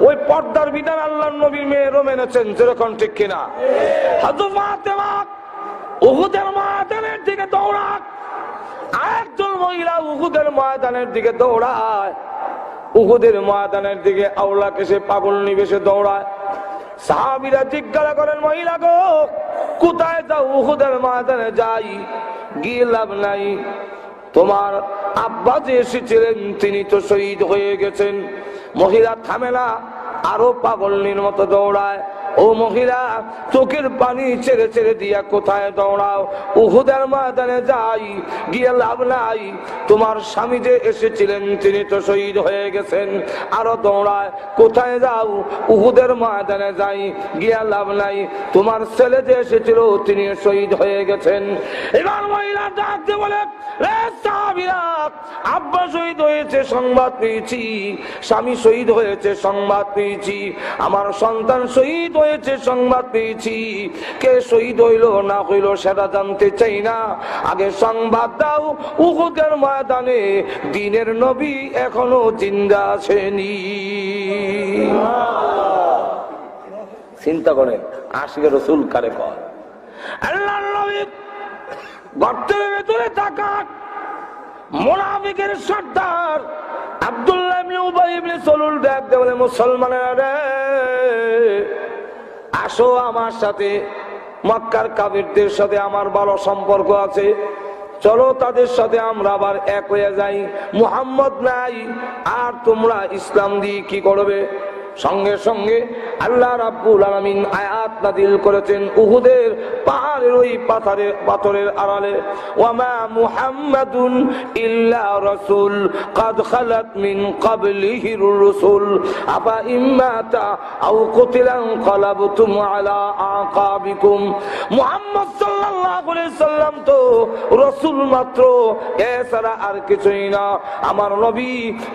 ওই পর্দার বিধান আল্লাহ নবীর মেয়েরও মেনেছেন যেরকম ঠিক কিনা। উহুদের ময়দানের দিকে দৌড়াক। আরেকজন মহিলা উহুদের ময়দানের দিকে দৌড়ায়। উহুদের ময়দানের দিকে আউলাকে সে পাগল নিবেশে দৌড়ায়। সাহাবিরা জিজ্ঞাসা করেন, মহিলা গো, কোথায় যাও? উহুদের ময়দানে যাই। গিয়ে লাভ নাই। তোমার আব্বা যে এসেছিলেন, তিনি তো শহীদ হয়ে গেছেন। মহিলা থামেলা আরও পাগলনির মতো দৌড়ায়। ও মহিলা, চোখের পানি ছেড়ে ছেড়ে দিয়া কোথায় দৌড়াও? উহুদের ময়দানে যাই, গিয়ে লাভ নাই। তোমার স্বামী যে এসেছিলেন, তিনি তো শহীদ হয়ে গেছেন। আরও দৌড়ায়, কোথায় যাও? উহুদের ময়দানে যাই, গিয়া লাভ নাই। তোমার ছেলে যে এসেছিল, তিনি শহীদ হয়ে গেছেন। এবার মহিলা ডাকতে বলে আব্বা শহীদ হয়েছে, সংবাদ পেয়েছি। স্বামী শহীদ হয়েছে, সংবাদ পেয়েছি। আমার সন্তান শহীদ হয়েছে সংবাদ পেয়েছি কে শহীদ হইল না হইল সেটা জানতে চাই না। আগে সংবাদ দাও উহুদের ময়দানে, দিনের নবী এখনও জিন্দা আছেনি চিন্তা করে আশিকে রসুল কারে কর আল্লাহ নবী ভেতরে তাকাক মোনাফিকের সর্দার আব্দুল্লাহ ইবনে উবাই সলুল ডাক দে বলে, মুসলমানেরা আসো আমার সাথে। মক্কার কাবিরদের সাথে আমার ভালো সম্পর্ক আছে। চলো তাদের সাথে আমরা আবার এক হয়ে যাই। মুহাম্মদ নাই, আর তোমরা ইসলাম দিয়ে কি করবে? সঙ্গে সঙ্গে আল্লাহ রাব্বুল আলামিন আয়াত নাদিল করেছেন উহুদের পাহাড়ের ওই পাথরের পাথরের আড়ালে ওয়ামা মুহাম্মাদুন ইল্লা রাসূল قد خلت من قبله الرسل أفا إماتا أو قتلا انقلبتم على أعقابكم মুহাম্মদ সাল্লাল্লাহু আলাইহি সাল্লাম তো রাসূল মাত্র এছাড়া আর কিছুই না আমার নবী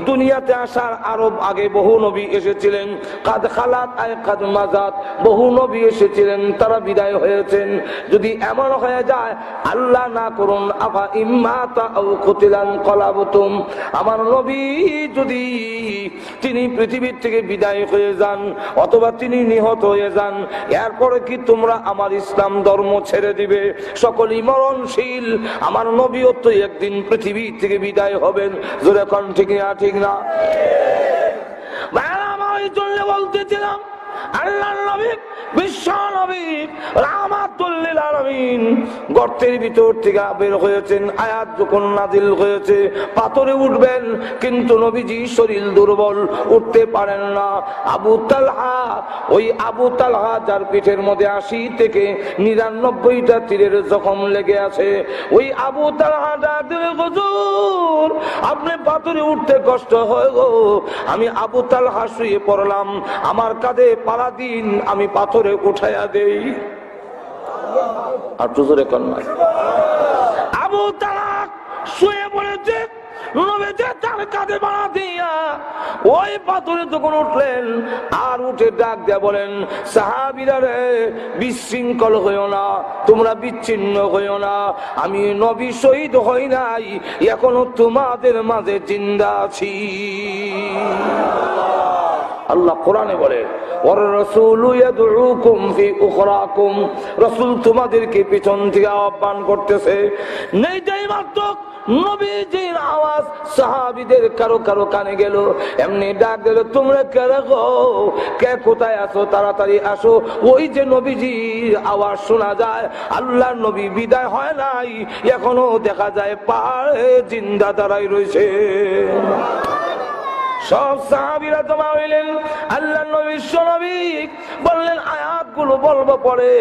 দুনিয়াতে আসার আরো আগে বহু নবী এসেছিলেন কাদ খালাত আয় কাদ মাজাত। বহু নবী এসেছিলেন, তারা বিদায় হয়েছেন। যদি এমন হয়ে যায়, আল্লাহ না করুন, আফা ইম্মাতা আও কুতিলান কলাবতুম। আমার নবী যদি তিনি পৃথিবীর থেকে বিদায় হয়ে যান, অথবা তিনি নিহত হয়ে যান, এরপরে কি তোমরা আমার ইসলাম ধর্ম ছেড়ে দিবে? সকলই মরণশীল। আমার নবীও তো একদিন পৃথিবী থেকে বিদায় হবেন। জোরে কন, ঠিক না ঠিক না? জন্য বলতেছিলাম আল্লাহ নবী বিশ্ব নবী রামাতুল্লিল আলামিন গর্তের ভিতর থেকে বের হয়েছেন, আয়াত যখন নাজিল হয়েছে, পাথরে উঠবেন, কিন্তু নবীজি শরীর দুর্বল, উঠতে পারেন না। আবু তালহা, ওই আবু তালহা যার পিঠের মধ্যে আশি থেকে নিরানব্বইটা তীরের জখম লেগে আছে, ওই আবু তালহা আপনি পাথরে উঠতে কষ্ট হয় গো। আমি আবু তালহা শুয়ে পড়লাম, আমার কাঁধে পালা দিন আমি পাথরে উঠাইয়া দেই। আর টুজুরে কন্যা আবু তালাক শুয়ে পড়েছে তার বাড়া পাথরে যখন উঠলেন, আর উঠে ডাক দিয়া বলেন, সাহাবিরা রে, বিশৃঙ্খল না, তোমরা বিচ্ছিন্ন না। আমি হই নাই, এখনও তোমাদের মাঝে জিন্দা আছি। আল্লাহ কোরআনে বলে রসুল তোমাদেরকে পিছন থেকে আহ্বান করতেছে, নেই যাই মাত্র নবীজির আওয়াজ সাহাবিদের কারও কারও কানে গেল। এমনি ডাক তোমরা কে তাড়াতাড়ি আসো। ওই যে নবীজির আওয়াজ শোনা যায় নবী বিদায় হয় নাই। এখনও দেখা যায় পাহাড়ে জিন্দা দাঁড়াই রয়েছে। সব সাহাবিরা জমা হইলেন। আল্লাহ নবী নবী বললেন, আয়াতগুলো বলব পরে।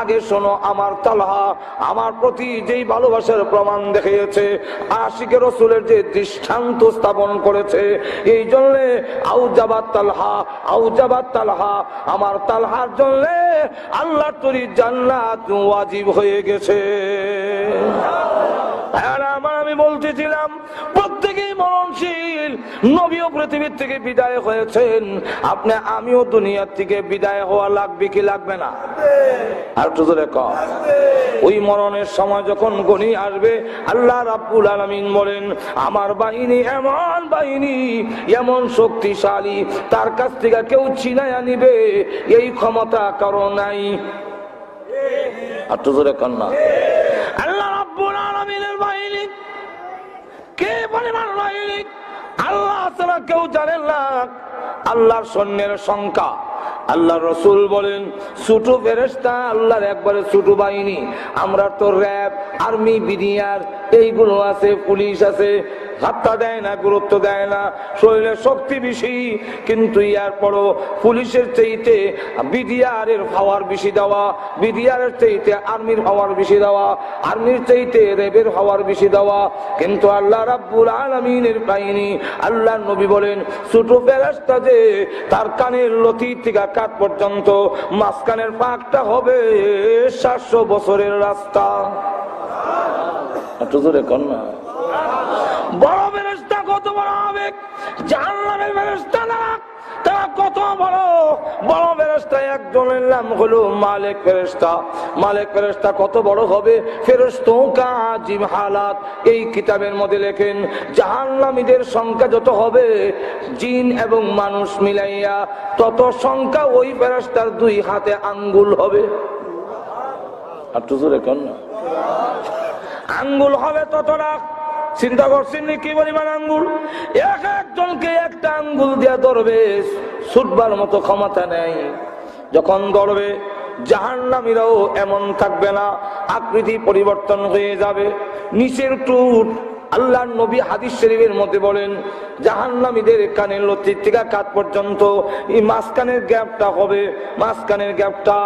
আগে শোনো আমার তালহা, আমার প্রতি যেই ভালোবাসার প্রমাণ দেখিয়েছে, আশিকে রসুলের যে দৃষ্টান্ত স্থাপন করেছে, এই জন্যে আউজাবাদ তালহা আউজাবাদ তালহা। আমার তালহার জন্যে আল্লাহ তরি জান্নাত ওয়াজিব হয়ে গেছে। আর আমার আমি বলতেছিলাম নবীও পৃথিবীর থেকে বিদায় হয়েছেন। আপনি, আমিও দুনিয়ার থেকে বিদায় হওয়া লাগবে কি লাগবে না? আর জোরে কম ওই মরণের সময় যখন গনি আসবে, আল্লাহ রাব্বুল আলামিন বলেন, আমার বাহিনী এমন বাহিনী, এমন শক্তিশালী, তার কাছ থেকে কেউ ছিনাইয়া নিবে এই ক্ষমতা কারও নাই। আর একটু জোরে না। আল্লাহ রাব্বুল আলামিনের বাহিনী, কে পরিমাণ বাহিনী? আল্লাহ ছাড়া কেউ জানেন না আল্লাহর সৈন্যের সংখ্যা। আল্লাহ রসুল বলেন, ছোট ফেরেস্তা আল্লাহর একবারে ছোট বাহিনী। আমরা তো র্যাব, আর্মি, বিডিআর, এইগুলো আছে, পুলিশ আছে হাত্তা দেয় না, গুরুত্ব দেয় না, শরীরে শক্তি বেশি। কিন্তু ইয়ার পরও পুলিশের চাইতে বিডিআর এর পাওয়ার বেশি দেওয়া বিডিআর এর চাইতে আর্মির পাওয়ার বেশি দেওয়া, আর্মির চাইতে রেবের পাওয়ার বেশি দেওয়া। কিন্তু আল্লাহ রাব্বুল আলমিনের বাহিনী, আল্লাহ নবী বলেন, ছোট ফেরাস্তা যে তার কানের লতি থেকে কাঠ পর্যন্ত, মাঝখানের পাকটা হবে সাতশো বছরের রাস্তা। একটু জোরে না। বড় ফেরেস্তা কত বড় হবে? জাহান্নামের ফেরেস্তা না? তারা কত বড়? বড় ফেরেস্তা একজনের নাম হলো মালিক ফেরেস্তা মালিক ফেরেস্তা কত বড় হবে? ফেরস্তো কাজিম হালাত। এই কিতাবের মধ্যে লেখেন, জাহান্নামীদের সংখ্যা যত হবে, জিন এবং মানুষ মিলাইয়া তত সংখ্যা ওই ফেরেস্তার দুই হাতে আঙ্গুল হবে। আর তো জোরে না। আঙ্গুল হবে ততটা চিন্তা করছেন কি পরিমাণ আঙ্গুল? এক একজনকে একটা আঙ্গুল দিয়া ধরবে, ছুটবার মতো ক্ষমতা নেই। যখন ধরবে, জাহান্নামীরাও এমন থাকবে না, আকৃতি পরিবর্তন হয়ে যাবে। নিচের টুট আল্লাহ নবী হাদিস শরীফের মধ্যে বলেন, জাহান্নামীদের কানের লতির থেকে কাত পর্যন্ত, এই মাঝখানের গ্যাপটা হবে, মাঝখানের গ্যাপটা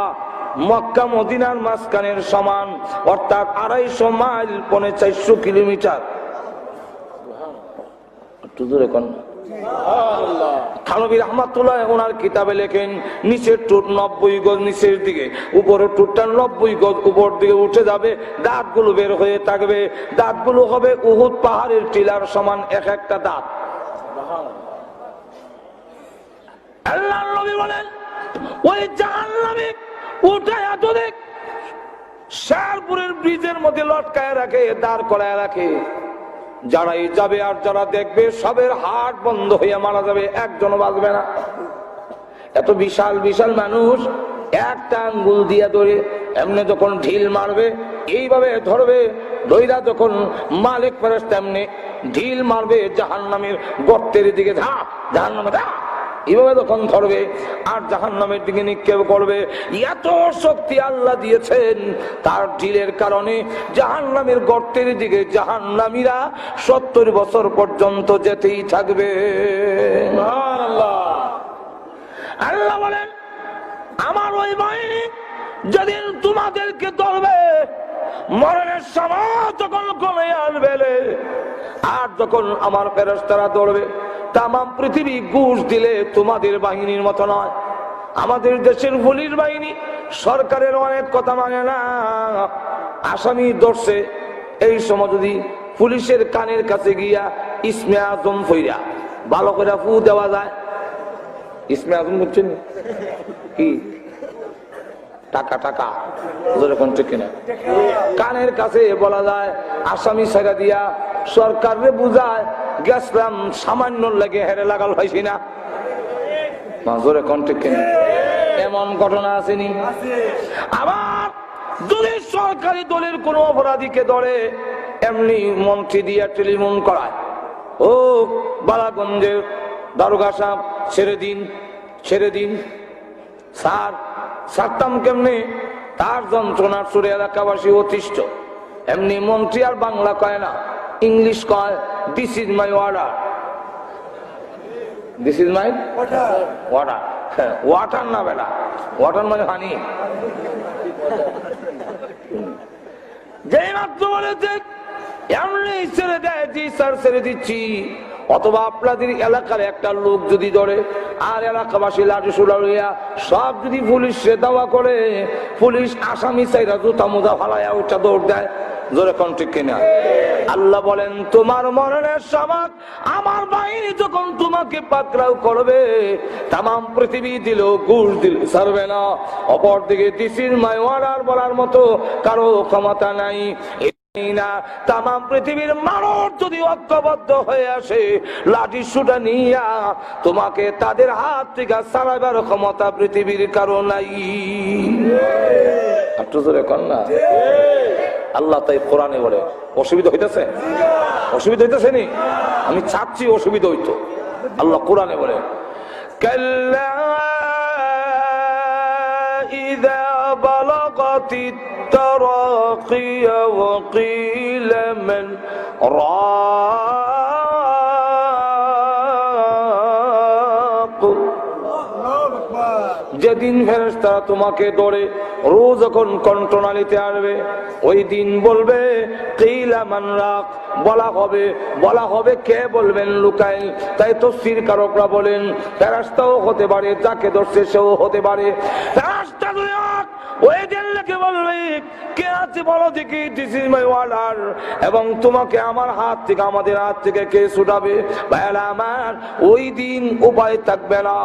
মক্কা, মদিনার মাঝখানের সমান, অর্থাৎ আড়াইশো মাইল, পনে চারশো কিলোমিটার। একটু ওনার কিতাবে লেখেন, নিচের নব্বই নিচের দিকে, উপরের নব্বই উপর দিকে উঠে যাবে, দাঁতগুলো বের হয়ে থাকবে। দাঁতগুলো হবে উহুদ পাহাড়ের টিলার সমান এক একটা দাঁত। বলেন, ওই জাহান্নামে ব্রিজের মধ্যে লটকায় রাখে, দাঁড় করায় রাখে। যারাই যাবে আর যারা দেখবে, সবের হাট বন্ধ হইয়া মারা যাবে, একজনও বাঁচবে না। এত বিশাল বিশাল মানুষ, একটা আঙ্গুল দিয়া ধরে, এমনি যখন ঢিল মারবে, এইভাবে ধরবে দইরা যখন মালিক ফেরস তেমনি ঢিল মারবে জাহান নামের গর্তের দিকে ধাপ জাহান নামে ধাপ এইভাবে যখন ধরবে আর জাহান নামের দিকে নিক্ষেপ করবে এত শক্তি আল্লাহ দিয়েছেন তার ঢিলের কারণে জাহান নামের গর্তের দিকে জাহান নামীরা সত্তর বছর পর্যন্ত যেতেই থাকবে। আল্লাহ বলেন আমার ওই বাহিনী যেদিন তোমাদেরকে ধরবে মরণের সময় যখন কমে আসবে আর যখন আমার ফেরস্তারা দৌড়বে তাম পৃথিবী ঘুষ দিলে তোমাদের বাহিনীর মতো নয়। আমাদের দেশের পুলিশ বাহিনী সরকারের অনেক কথা মানে না। আসামি ধরছে, এই সময় যদি পুলিশের কানের কাছে গিয়া ইসমে আজম ফইরা, ভালো করে ফু দেওয়া যায়। ইসমে আজম বুঝছেন? কি? টাকা টাকা যেরকম ঠিক কিনা? কানের কাছে বলা যায়, আসামি ছেড়ে দিয়া সরকারে বুঝায় গেছিলাম সামান্য লাগে হেরে লাগাল হয়েছি না। জোরে কন্টেক কিনা? এমন ঘটনা আসেনি। আবার যদি সরকারি দলের কোন অপরাধীকে ধরে, এমনি মন্ত্রী দিয়া টেলিফোন করায়, ও বালাগঞ্জের দারোগা সাহেব, ছেড়ে দিন ছেড়ে দিন। স্যার, সারতাম কেমনি? তার যন্ত্রণার সুরে এলাকাবাসী অতিষ্ঠ। এমনি মন্ত্রী আর বাংলা কয় না, ইংলিশ কয়। This is my order this is my water water না বেটা। ওয়াটার মানে হানি যেই মাত্র বলেছে এমনি ছেড়ে দেয় জি স্যার ছেড়ে দিচ্ছি। অথবা আপনাদের এলাকার একটা লোক যদি ধরে আর এলাকাবাসী লাঠি সুলা লইয়া সব যদি পুলিশ দাওয়া করে পুলিশ আসামি চাইরা জুতা মুদা ফালাইয়া ওইটা দৌড় দেয় জোরে কোন ঠিক কিনা আল্লাহ বলেন তোমার মরণের সমাজ আমার বাহিনী যখন তোমাকে পাকড়াও করবে তাম পৃথিবী দিল গুড় দিল ছাড়বে না। অপর দিকে দিসির মাইওয়ার বলার মতো কারও ক্ষমতা নাই। এই না তাম পৃথিবীর মানুষ যদি ঐক্যবদ্ধ হয়ে আসে লাঠি সুটা নিয়া তোমাকে তাদের হাত থেকে সারাবার ক্ষমতা পৃথিবীর কারও নাই। কর না। আল্লাহ তাই কোরআনে বলে অসুবিধা হইতেছে অসুবিধা হইতেছে নি আমি চাচ্ছি অসুবিধা হইতো আল্লাহ কোরআনে বলে কাল্লা إذا بلغت التراقي وقيل من راق যেদিন ফেরেশতারা তোমাকে দৌড়ে রোজ যখন কণ্ঠনালীতে আসবে, ওই দিন বলবে কেইলা মান রাখ বলা হবে বলা হবে কে বলবেন লুকাই? তাই তো কারকরা বলেন ফেরাস্তাও হতে পারে, যাকে ধরছে সেও হতে পারে। ফেরাস্তা ওই দিন লোকে বলবে, কে আছে বলো দেখি দিস ইজ মাই ওয়ার্ডার এবং তোমাকে আমার হাত থেকে, আমাদের হাত থেকে কে ছুটাবে? ভাইয়ারা আমার, ওই দিন উপায় থাকবে না।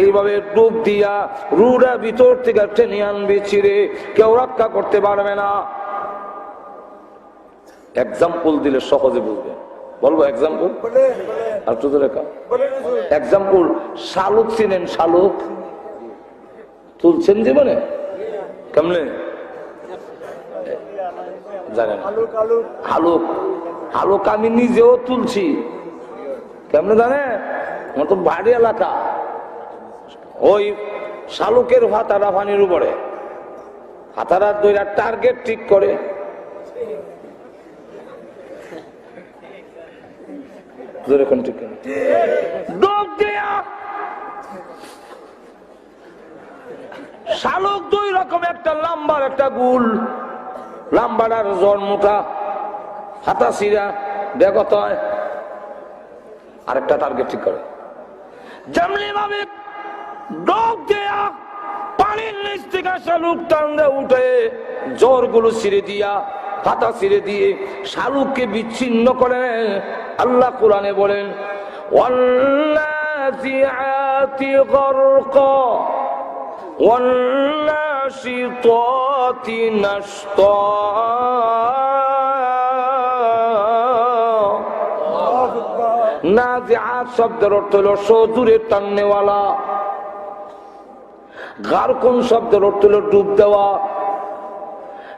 এইভাবে ডুব দিয়া রুডা ভিতর থেকে টেনে আনবে ছিঁড়ে। কেউ রক্ষা করতে পারবে না। এক্সাম্পল দিলে সহজে বুঝবে। বলব এক্সাম্পল আর তো রেখা এক্সাম্পল শালুক চিনেন শালুক? তুলছেন জীবনে? কেমনে জানেন হালুক হালুক আমি নিজেও তুলছি। কেমনে জানে? আমার তো বাড়ি এলাকা। ওই শালুকের হাতারা পানির উপরে। হাতারা দুইটা টার্গেট ঠিক করে। ঠিক করে। ডুব দিয়া শালুক দুই রকম, একটা লাম্বার, একটা গুল। লাম্বাডার জ্বর মোটা হাতা সিরা, বেগত হয়। আরেকটা টার্গেট ঠিক করে। জামলি ভাবে ডোক দেয়া, পানির নিচ থেকে শালুক টান্দে উঠে জ্বরগুলো ছিঁড়ে দিয়া, হাতা ছিঁড়ে দিয়ে শালুককে বিচ্ছিন্ন করে। আল্লাহ কোরআনে বলেন অল্লাহ والناشطات نشطا নাজিআত শব্দের অর্থ হলো সজুরে টাননেওয়ালা গারকুন শব্দের অর্থ হলো ডুব দেওয়া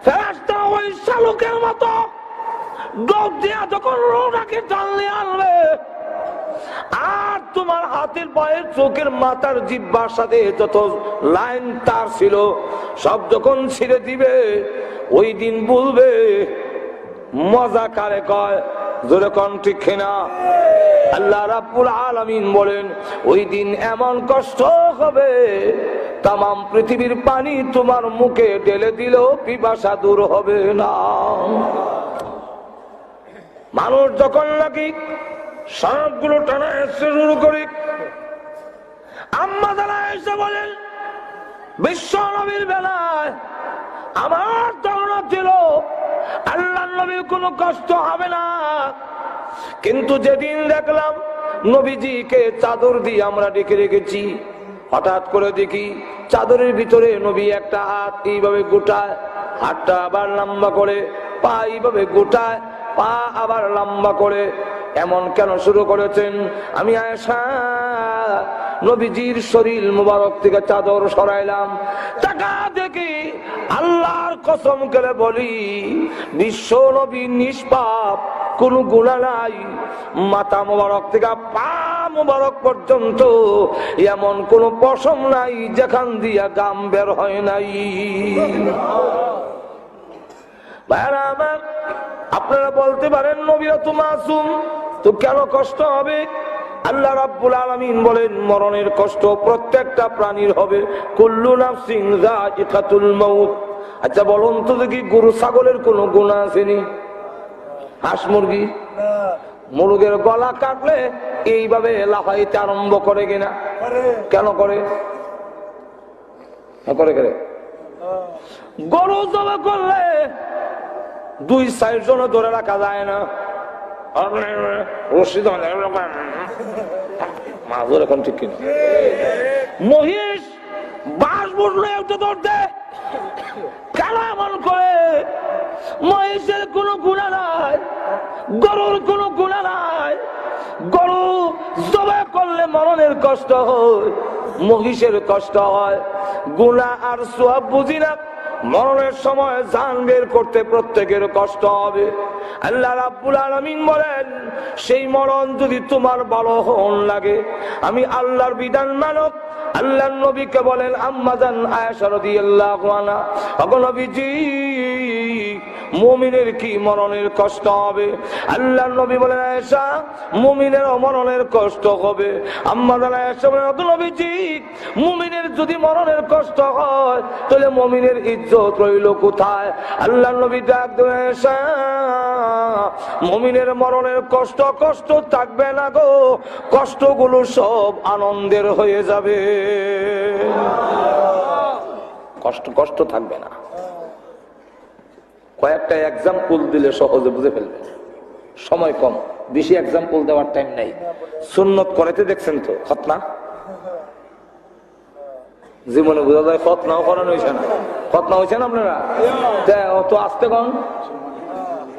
ফেরেশতা ওই শালুকের মতো ডুব দিয়া যখন রোডাকে টানলে আনবে আর তোমার হাতের পায়ের চোখের মাথার জিব্বার সাথে যত লাইন তার ছিল, সব যখন ছিঁড়ে দিবে, ওই দিন বলবে, মজা কারে কয়, জোরে কন ঠিক কিনা? আল্লাহ রাব্বুল আলামিন বলেন, ওই দিন এমন কষ্ট হবে তাম পৃথিবীর পানি তোমার মুখে ঢেলে দিলেও পিপাসা দূর হবে না। মানুষ যখন নাকি সবগুলো টানা এসে শুরু করি। আম্মা তারা এসে বলেন, বিশ্ব নবীর বেলায় আমার ধারণা ছিল, আল্লাহ নবীর কোনো কষ্ট হবে না। কিন্তু যেদিন দেখলাম নবীজিকে চাদর দিয়ে আমরা ডেকে রেখেছি, হঠাৎ করে দেখি চাদরের ভিতরে নবী একটা হাত এইভাবে গোটায়, হাতটা আবার লম্বা করে, পা এইভাবে গোটায় পা আবার লম্বা করে এমন কেন শুরু করেছেন? আমি আয়সা নবীজির শরীর মুবারক থেকে চাদর সরাইলাম। টাকা দেখি আল্লাহর কসম করে বলি, বিশ্ব নবী নিষ্পাপ, কোন গুণা নাই। মাথা মুবারক থেকে পা মুবারক পর্যন্ত এমন কোন পশম নাই যেখান দিয়া গাম বের হয় নাই। আমার আপনারা বলতে পারেন নবীরা তো মাসুম তো কেন কষ্ট হবে? আল্লাহ রাব্বুল আলামিন বলেন মরণের কষ্ট প্রত্যেকটা প্রাণীর হবে। কুল্লু নাফসিন যায়িকাতুল মাউত। আচ্ছা বলুন তো দেখি গরু ছাগলের কোনো গুণা আসেনি হাঁস মুরগি? মুরগের গলা কাটলে এইভাবে লাফাইতে আরম্ভ করে কিনা? কেন করে? করে করে গরু জমা করলে দুই জন্য ধরে রাখা যায় না। এখন ঠিক মহিষ ধরতে। কেন গুণা নাই কোনো গুণা নাই। গরু জবে করলে মরণের কষ্ট হয়, মহিষের কষ্ট হয়। গুণা আর সব বুঝি না। মরণের সময় জান বের করতে প্রত্যেকের কষ্ট হবে। আল্লাহ রাব্বুল আলামিন বলেন, সেই মরণ যদি তোমার ভালো হন লাগে, আমি আল্লাহর বিধান মানব আল্লাহ নবীকে বলেন আম্মাজান আয়েশা রাদিয়াল্লাহু আনহা। ওগো নবীজি, মুমিনের কি মরণের কষ্ট হবে? আল্লাহ নবী বলেন, আয়েশা মুমিনের মরণের কষ্ট হবে। আম্মাজান আয়েশা বলেন ওগো নবীজি, মুমিনের যদি মরণের কষ্ট হয়, তাহলে মুমিনের ইজ্জত রইল কোথায়? আল্লাহ নবী ডাক দেন মুমিনের মরণের কষ্ট কষ্ট থাকবে না গো। কষ্টগুলো সব আনন্দের হয়ে যাবে। কষ্ট কষ্ট থাকবে না। কয়েকটা এক্সাম্পল দিলে সহজে বুঝে ফেলবে। সময় কম, বেশি এক্সাম্পল দেওয়ার টাইম নেই। সুন্নত করাতে দেখছেন তো খতনা জীবনে বোঝা যায় খতনাও করানো হয়েছে না। খতনা হয়েছে না আপনারা? অত আসতে কন?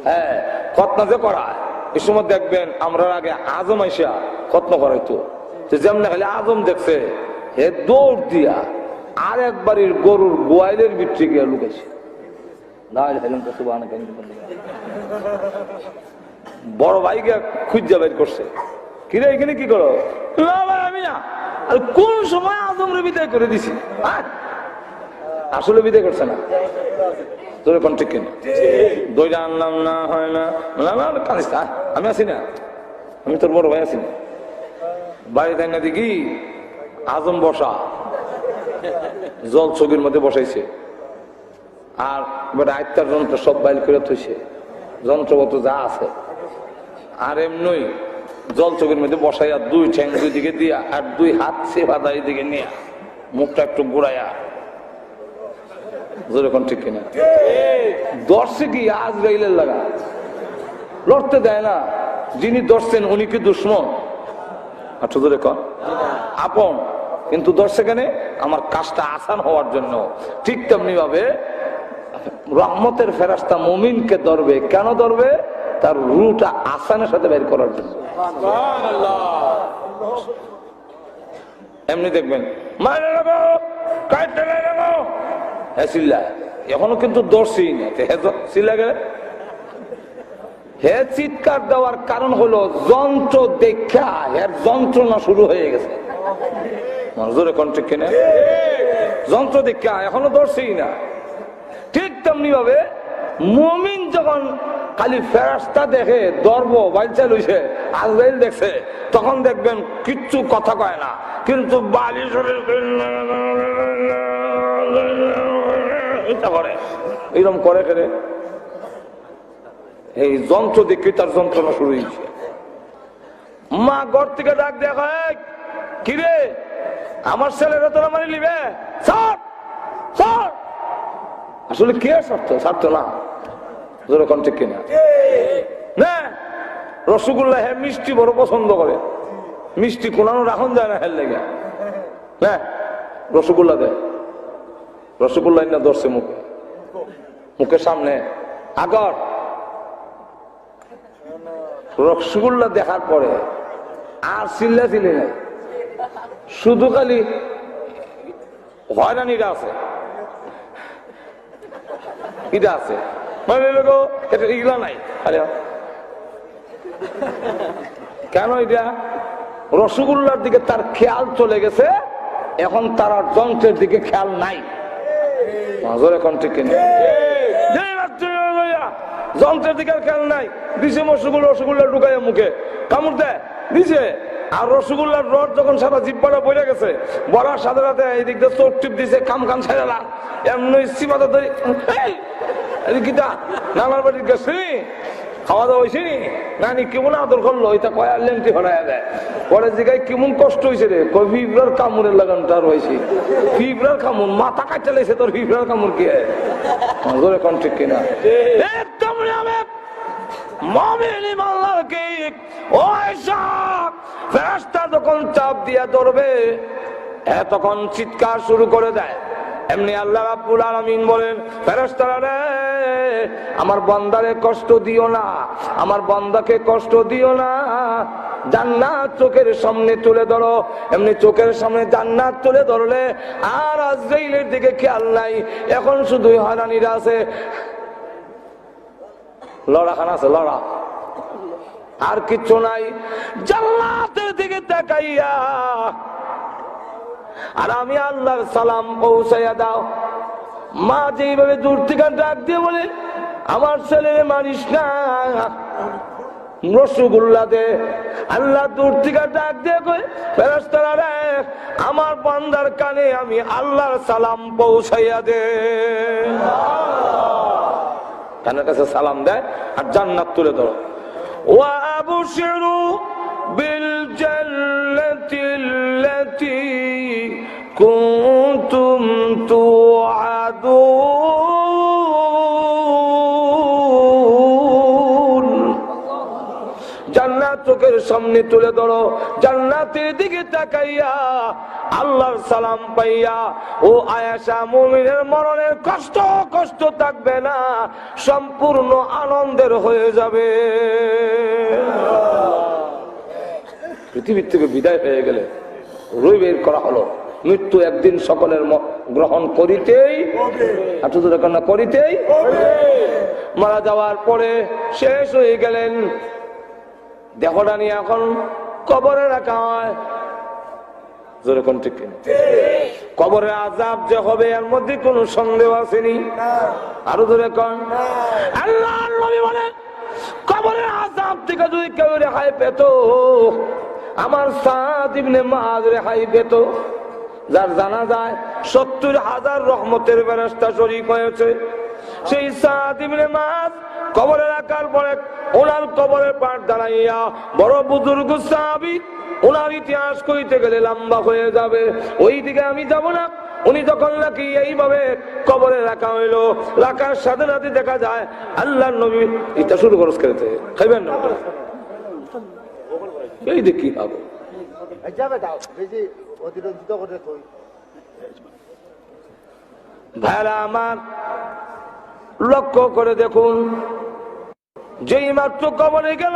হ্যাঁ খতনা যে করায় এই সময় দেখবেন আমরা আগে আজম আইসা খতনা করাইতো। যেমন খালি আজম দেখছে হে দৌড় দিয়া আর একবারের গরুর গোয়াইলের ভিতরে গিয়া সুবাহ বড় ভাইকে খুঁজা বের করছে। কিরে এখানে কি করো? না ভাই, আমি না। কোন সময় আজমরে বিদায় করে দিছি! আসলে বিদায় করছে না। তোর কোন ঠিক কিনা? দইটা আনলাম না, হয় না। কানিস আমি আছি না। আমি তোর বড় ভাই আছি না। বাড়িতে না আজম বসা। জল ছবির মধ্যে বসাইছে। আর এবার আয়ত্তার যন্ত্র সব বাইল করে থইছে। যন্ত্রপত্র যা আছে। আর এমনি জল চোখের মধ্যে বসাইয়া দুই ঠ্যাং দুই দিকে দিয়া আর দুই হাত সেবা দাঁড়িয়ে দিকে নিয়ে মুখটা একটু ঘুরাইয়া। যেরকম ঠিক কিনা। দর্শে কি আজ গাইলের লাগা? লড়তে দেয় না। যিনি দর্শেন, উনি কি দুশ্মন? আচ্ছা ধরে কন। আপন। কিন্তু দর্শকেনে আমার কাজটা আসান হওয়ার জন্য ঠিক তেমনি ভাবে রহমতের ফেরাস্তা মুমিনকে ধরবে। কেন ধরবে? তার রুটা আসানের সাথে বের করার জন্য। এমনি দেখবেন হ্যাঁ এখনও কিন্তু দর্শি না হে চিৎকার দেওয়ার কারণ হলো যন্ত্র দেখা। এর যন্ত্রণা শুরু হয়ে গেছে। মজুরে কন্ট্রিক কিনে? যন্ত্র দেখা এখনও দর্শি না। ঠিক তেমনি ভাবে মুমিন যখন খালি ফেরাস্তা দেখে দর্ব বাইচা লইছে আজরাইল দেখছে, তখন দেখবেন কিচ্ছু কথা কয় না। কিন্তু বালি করে। এরকম এই যন্ত্র দেখে তার যন্ত্রণা শুরু হয়েছে। মা ঘর থেকে ডাক দেখা কিরে আমার ছেলেরা তোরা মানি সর আসলে কে স্বার্থ স্বার্থ না। যেরকম ঠিক কিনা? না! রসগোল্লা হ্যাঁ মিষ্টি বড় পছন্দ করে। মিষ্টি কোনানো রাখন যায় না হ্যাঁ লেগে। হ্যাঁ রসগোল্লা দেয় রসগোল্লা না ধরছে মুখে। মুখের সামনে। আগর। রসগোল্লা দেখার পরে আর চিল্লা চিল্লি নাই। শুধু খালি হয়রানিটা আছে। এটা আছে। মানে নাই। কেন এটা রসগোল্লার দিকে তার খেয়াল চলে গেছে, এখন তার আর যন্ত্রের দিকে খেয়াল নাই। মাজর এখন ঠিক যন্ত্রের দিকে খেয়াল নাই। দিছে রসগোল্লা রসগোল্লা ঢুকাইয়া মুখে। কামড় দেয়। দিছে। আর রসগোল্লার রড যখন সারা জিব্বাটা বইলে গেছে বলার সাথে সাথে এই দিয়ে চোখ টিপ দিছে কাম কাম ছেড়ে এমনি সীমাতে ধরি এই, এই গীতা নানার বাড়ির গেছি খাওয়া দাওয়া হয়েছে নানি কেমন আদর করল এটা কয় লেমটি হরাইয়া দেয়। পরে জিগায় কেমন কষ্ট হয়েছে রে কই ফিবরার কামড়ের লাগানটা রয়েছে ফিবরার কামড় মাথা কাটতে লেগেছে তোর ফিবরার কামড় কি? জোরে ঠিক কিনা। একদম মমিন ইমানদারকে ও আয়েশা ফেরেশতা যখন চাপ দিয়া ধরবে, এ তখন চিৎকার শুরু করে দেয়। এমনি আল্লাহ রাব্বুল আলামিন বলেন, ফেরেশতারা রে, আমার বান্দারে কষ্ট দিও না, আমার বান্দাকে কষ্ট দিও না। জান্নাত চোখের সামনে তুলে ধরো। এমনি চোখের সামনে জান্নাত তুলে ধরলে আর আজরাইলের দিকে খেয়াল নাই। এখন শুধুই হারানিরা আছে। লড়া খান আছে, লড়া। আর কিচ্ছু নাই, জান্নাতের দিকে তাকাইয়া। আর আমি আল্লাহর সালাম পৌঁছাইয়া দাও। মা যেইভাবে দূর থেকে ডাক দিয়ে বলে, আমার ছেলে মারিস না। রসুগুল্লা দে আল্লাহ দূর থেকে ডাক দিয়ে রে, আমার বান্দার কানে আমি আল্লাহর সালাম পৌঁছাইয়া দে। কানের কাছে সালাম দেয় আর জান্নাত তুলে ধরো وأبشروا بالجنة التي كنتم توعدون জান্নাত চোখের সামনে তুলে ধরো জান্নাতের দিকে তাকাইয়া আল্লাহর সালাম পাইয়া, ও আয়াসা মুমিনের মরণের কষ্ট কষ্ট থাকবে না, সম্পূর্ণ আনন্দের হয়ে যাবে। পৃথিবীর থেকে বিদায় হয়ে গেলে রুই বের করা হলো। মৃত্যু একদিন সকলের গ্রহণ করিতেই না করিতেই মারা যাওয়ার পরে শেষ হয়ে গেলেন। দেহটা নিয়ে এখন কবরে রাখা হয়। ঠিক আজাব যে হবে, এর মধ্যে কোনো সন্দেহ আসেনি। আরও ধরে কন। কবরের আজাব থেকে যদি কেউ রেহাই পেত, আমার সাদ ইবনে মাজ রেহাই পেত। যার জানা যায় সত্তর হাজার রহমতের ব্যবস্থা শরীফ হয়েছে। সেই সাদ ইবনে মাজ রাখার পরে ওনার কবরের পাট দাঁড়াইয়া বড় বুজুর্গ সাহাবি ওনার ইতিহাস কইতে গেলে লম্বা হয়ে যাবে। ওই দিকে আমি যাব না। উনি যখন নাকি এইভাবে কবরে রাখা হইল রাখার সাথে সাথে দেখা যায় আল্লাহ নবী এটা শুরু করস খেতে খাইবেন না? এই দেখি ভাইরা আমার লক্ষ্য করে দেখুন যেই মাত্র কবরে গেল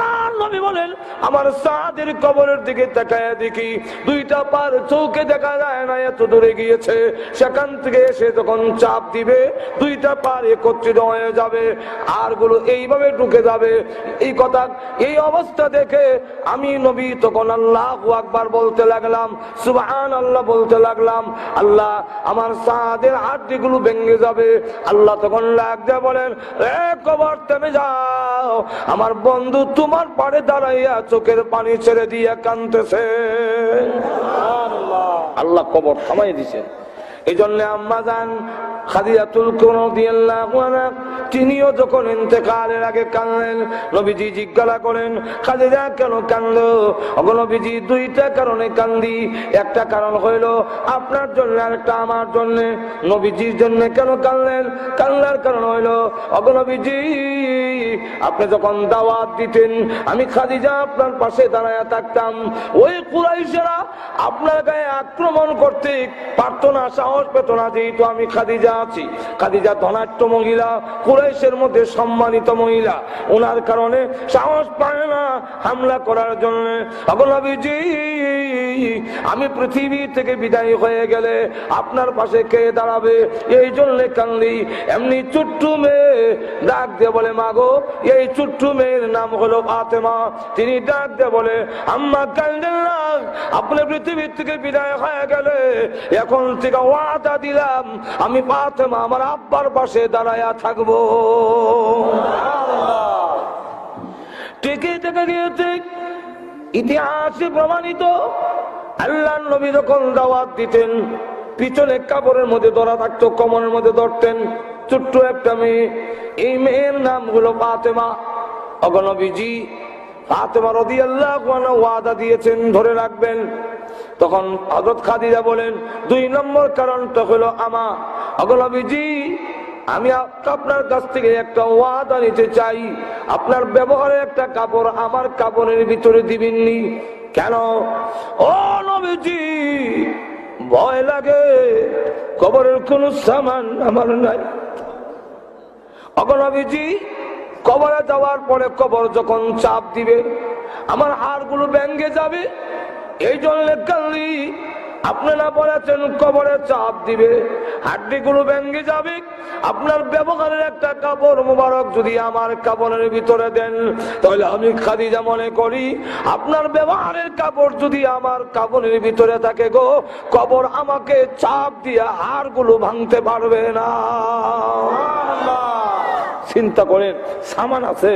নবী বলেন, আমার সাদের কবরের দিকে তাকাইয়া দেখি দুইটা পার চৌকে দেখা যায় না, এত দূরে গিয়েছে। সেখান থেকে এসে যখন চাপ দিবে, দুইটা পার একত্রিত হয়ে যাবে আরগুলো এইভাবে ঢুকে যাবে। এই কথা, এই অবস্থা দেখে আমি নবী তখন আল্লাহ আকবার বলতে লাগলাম সুবহান আল্লাহ বলতে লাগলাম, আল্লাহ, আমার সাদের হাড্ডি গুলো ভেঙে যাবে। আল্লাহ তখন লাগ দিয়ে বলেন, এ কবর থেমে যাও, আমার বন্ধু তোমার পাড়ে দাঁড়াইয়া চোখের পানি ছেড়ে দিয়ে কানতেছে আল্লাহ কবর থামাই দিছে। এই জন্য আম্মা যান তিনিও যখন ইন্তেকালের আগে কাঁদলেন, নবীজি জিজ্ঞাসা করেন খাদিজা কেন কান্দ নবীজি, দুইটা কারণে কান্দি। একটা কারণ হইল, আপনার জন্য আর একটা আমার জন্য। নবীজির জন্য কেন কানলেন কান্নার কারণ হইল ওগো নবীজি আপনি যখন দাওয়াত দিতেন, আমি খাদিজা আপনার পাশে দাঁড়ায় থাকতাম। ওই কুরাইশেরা আপনার গায়ে আক্রমণ করতে পারতো না, সাহস পেত না, যেহেতু আমি খাদিজা আছি। খাদিজা ধনাট্য মহিলা, কুরাইশের মধ্যে সম্মানিত মহিলা। ওনার কারণে সাহস পায় না হামলা করার জন্য। আমি পৃথিবী থেকে বিদায় হয়ে গেলে আপনার পাশে কে দাঁড়াবে? এই জন্য কান্দি, এমনি চুট্টু মেয়ে ডাক দিয়ে বলে, মাগো এই চুট্টু মেয়ের নাম হলো ফাতেমা। তিনি ডাক দিয়ে বলে, আম্মা কান্দেন না আপনি পৃথিবী থেকে বিদায় হয়ে গেলে এখন থেকে ওয়াদা দিলাম, আমি ফাতেমা আমার আব্বার পাশে দাঁড়ায়া থাকব। টিকে থেকে গিয়েছে, ইতিহাসে প্রমাণিত, আল্লাহ নবী যখন দাওয়াত দিতেন, পিছনে কাপড়ের মধ্যে ধরা থাকতো, কমরের মধ্যে ধরতেন ছোট্ট একটা মেয়ে। এই মেয়ের নাম হলো ফাতেমা। অগনবীজি ফাতেমা রদি আল্লাহ ওয়াদা দিয়েছেন, ধরে রাখবেন। তখন হজরত খাদিজা বলেন, দুই নম্বর কারণটা হলো আমা। অগনবীজি আমি আপনার কাছ থেকে একটা ওয়াদা নিতে চাই। আপনার ব্যবহারে একটা কাপড় আমার কাপড়ের ভিতরে দিবেননি। কেন? ও নবীজি, ভয় লাগে। কবরের কোন সামান আমার নাই। অগনবীজি কবরে যাওয়ার পরে কবর যখন চাপ দিবে, আমার হাড়গুলো ব্যাঙ্গে যাবে, এই জন্য কাল্লি আপনারা বলেছেন কবরে চাপ দিবে, হাড্ডিগুলো ব্যাঙ্গে যাবে। আপনার ব্যবহারের একটা কাপড় মুবারক যদি আমার কাপড়ের ভিতরে দেন, তাহলে আমি খাদিজা মনে করি, আপনার ব্যবহারের কাপড় যদি আমার কাপড়ের ভিতরে থাকে গো, কবর আমাকে চাপ দিয়ে হাড়গুলো ভাঙতে পারবে না। চিন্তা করেন, সামান আছে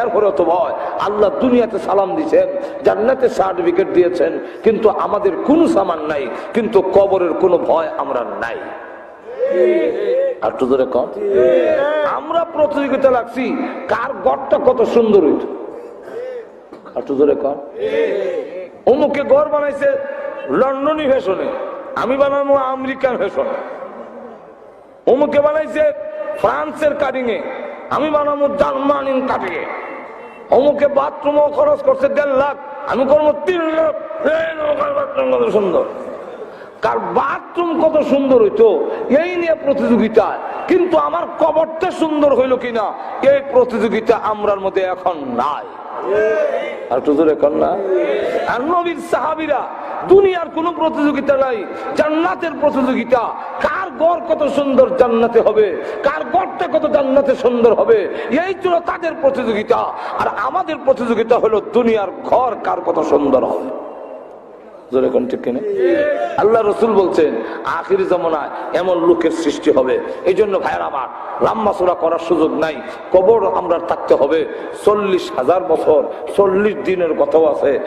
এরপরে তো ভয়। আল্লাহ দুনিয়াতে সালাম দিয়েছেন, জান্নাতে সার্টিফিকেট দিয়েছেন, কিন্তু আমাদের কোনো সামান নাই, কিন্তু কবরের কোনো ভয় আমরা নাই। আর একটু ধরে কম আমরা প্রতিযোগিতা লাগছি, কার গড়টা কত সুন্দর হইত। আর একটু ধরে কম অমুকে গড় বানাইছে লন্ডনী ফ্যাশনে, আমি বানাবো আমেরিকান ফ্যাশনে। অমুকে বানাইছে ফ্রান্সের কাটিং এ আমি বানাবো জার্মানিন কাটিং এ অমুকে বাথরুমও খরচ করছে দেড় লাখ, আমি করব তিন লাখ। বাথরুম কত সুন্দর। কার বাথরুম কত সুন্দর হইতো, এই নিয়ে প্রতিযোগিতা। কিন্তু আমার কবরটা সুন্দর হইল কিনা, এই প্রতিযোগিতা আমরার মধ্যে এখন নাই। আর একটু এখন না? আর নবীর সাহাবিরা দুনিয়ার কোন প্রতিযোগিতা নাই, জান্নাতের প্রতিযোগিতা। কার গড় কত সুন্দর জান্নাতে হবে, কার গড়টা কত জান্নাতে সুন্দর হবে, এই ছিল তাদের প্রতিযোগিতা। আর আমাদের প্রতিযোগিতা হলো দুনিয়ার ঘর কার কত সুন্দর হবে। ঠিক আল্লাহ রসুল বলছেন, আখির জমানায় এমন লোকের সৃষ্টি হবে। এই জন্য ভাইয়ের আমার লাম্বাসোরা করার সুযোগ নাই, কবর আমরা থাকতে হবে। চল্লিশ হাজার বছর, চল্লিশ দিনের কথাও আছে।